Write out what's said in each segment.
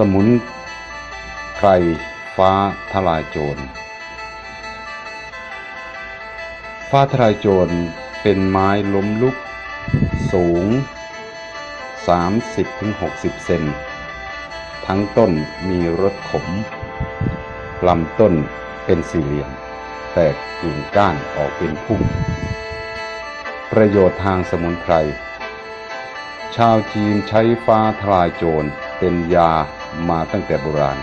สมุนไพรฟ้าทลายโจร ฟ้าทลายโจรเป็นไม้ล้มลุก สูง 30-60 เซน ทั้งต้นมีรสขม ลำต้นเป็นสี่เหลี่ยม แตกกิ่งก้านออกเป็นพุ่ม ประโยชน์ทางสมุนไพร ชาวจีนใช้ฟ้าทลายโจร เป็นยามาตั้งแต่โบราณ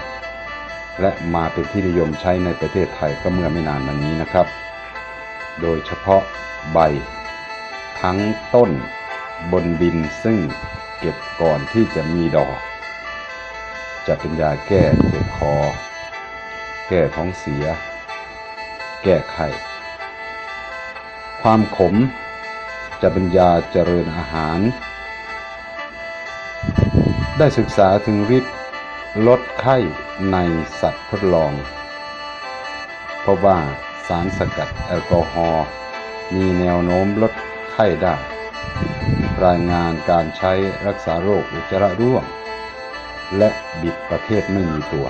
และมาเป็นที่นิยมใช้ในประเทศไทยก็เมื่อไม่นานมานี้นะครับ โดยเฉพาะใบ ทั้งต้นบนดินซึ่งเก็บก่อนที่จะมีดอก จะเป็นยาแก้เจ็บคอ แก้ท้องเสีย แก้ไข้ความขมจะเป็นยาเจริญอาหาร ได้ศึกษาถึงฤทธิ์ลดไข้ในสัตว์ทดลอง เพราะว่าสารสกัดแอลกอฮอล์มีแนวโน้มลดไข้ได้ รายงานการใช้รักษาโรคอุจจาระร่วง และบิดประเภทไม่มีตัว